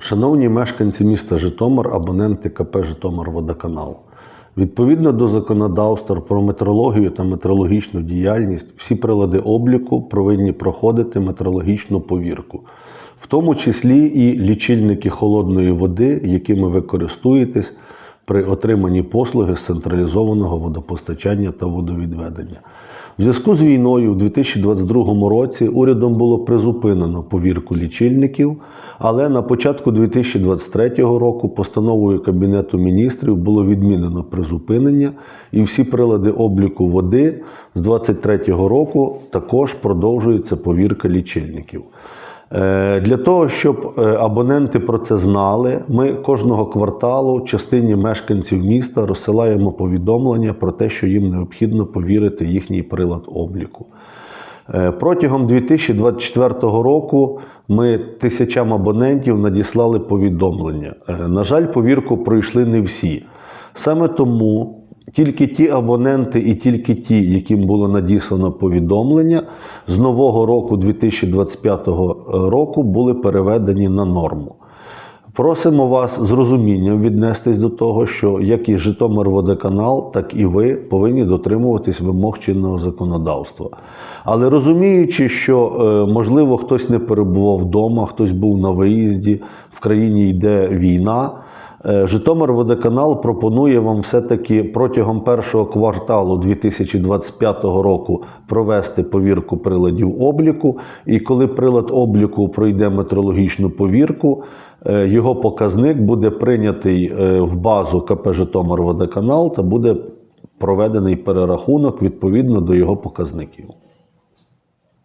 Шановні мешканці міста Житомир, абоненти КП Житомир Водоканал. Відповідно до законодавства про метрологію та метрологічну діяльність, всі прилади обліку повинні проходити метрологічну повірку, в тому числі і лічильники холодної води, якими ви користуєтесь при отриманні послуги з централізованого водопостачання та водовідведення. В зв'язку з війною в 2022 році урядом було призупинено повірку лічильників, але на початку 2023 року постановою Кабінету міністрів було відмінено призупинення, і всі прилади обліку води з 2023 року також продовжується повірка лічильників. Е, Для того, щоб е, абоненти про це знали, ми кожного кварталу частині мешканців міста розсилаємо повідомлення про те, що їм необхідно повірити їхній прилад обліку. Е, Протягом 2024 року ми тисячам абонентів надіслали повідомлення. На жаль, повірку пройшли не всі. Саме тому тільки ті абоненти і тільки ті, яким було надіслано повідомлення, з нового року 2025 року були переведені на норму. Просимо вас з розумінням віднестись до того, що як і Житомир-Водоканал, так і ви повинні дотримуватись вимог чинного законодавства. Але розуміючи, що е, можливо хтось не перебував вдома, хтось був на виїзді, в країні йде війна. Е, Житомир-Водоканал пропонує вам все-таки протягом першого кварталу 2025 року провести повірку приладів обліку. І коли прилад обліку пройде метрологічну повірку, е, його показник буде прийнятий е, в базу КП Житомир-Водоканал та буде проведений перерахунок відповідно до його показників.